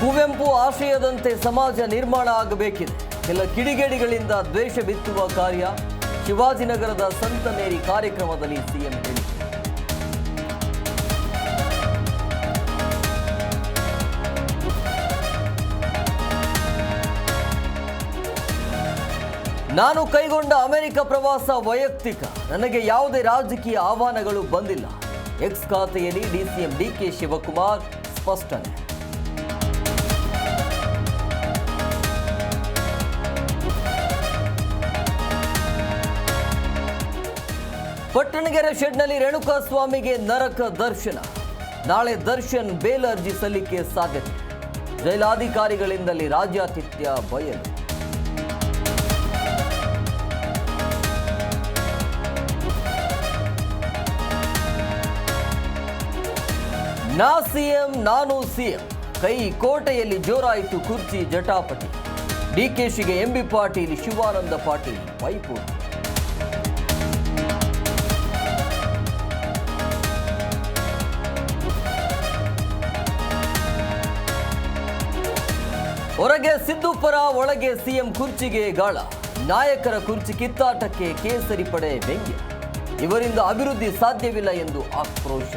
ಕುವೆಂಪು ಆಶಯದಂತೆ ಸಮಾಜ ನಿರ್ಮಾಣ ಆಗಬೇಕಿದೆ. ಕೆಲ ಕಿಡಿಗೇಡಿಗಳಿಂದ ದ್ವೇಷ ಬಿತ್ತುವ ಕಾರ್ಯ ಶಿವಾಜಿನಗರದ ಸಂತ ಮೇರಿ ಕಾರ್ಯಕ್ರಮದಲ್ಲಿ ಸಿಎಂ ಹೇಳಿಕೆ ನಾನು ಕೈಗೊಂಡ ಅಮೆರಿಕ ಪ್ರವಾಸ ವೈಯಕ್ತಿಕ. ನನಗೆ ಯಾವುದೇ ರಾಜಕೀಯ ಆಹ್ವಾನಗಳು ಬಂದಿಲ್ಲ. ಎಕ್ಸ್ ಖಾತೆಯಲ್ಲಿ ಡಿಸಿಎಂ ಡಿಕೆ ಶಿವಕುಮಾರ್ ಸ್ಪಷ್ಟನೆ. ಪಟ್ಟಣಗೆರೆ ಶೆಡ್ನಲ್ಲಿ ರೇಣುಕಾಸ್ವಾಮಿಗೆ ನರಕ ದರ್ಶನ. ನಾಳೆ ದರ್ಶನ್ ಬೇಲ್ ಅರ್ಜಿ ಸಲ್ಲಿಕೆ ಸಾಧ್ಯತೆ. ಜೈಲಾಧಿಕಾರಿಗಳಿಂದಲೇ ರಾಜ್ಯಾತಿಥ್ಯ ಬಯಲು. ನಾ ಸಿಎಂ, ನಾನು ಸಿಎಂ. ಕೈ ಕೋಟೆಯಲ್ಲಿ ಜೋರಾಯಿತು ಕುರ್ಚಿ ಜಟಾಪಟಿ. ಡಿಕೆಶಿಗೆ ಎಂಬಿ ಪಾಟೀಲ್, ಶಿವಾನಂದ ಪಾಟೀಲ್, ಪೈಪೋಟಿ. ಹೊರಗೆ ಸಿದ್ದು ಪರ ಒಳಗೆ ಸಿಎಂ ಕುರ್ಚಿಗೆ ಗಾಳ. ನಾಯಕರ ಕುರ್ಚಿ ಕಿತ್ತಾಟಕ್ಕೆ ಕೇಸರಿ ಪಡೆ ವ್ಯಂಗ್ಯ. ಇವರಿಂದ ಅಭಿವೃದ್ಧಿ ಸಾಧ್ಯವಿಲ್ಲ ಎಂದು ಆಕ್ರೋಶ.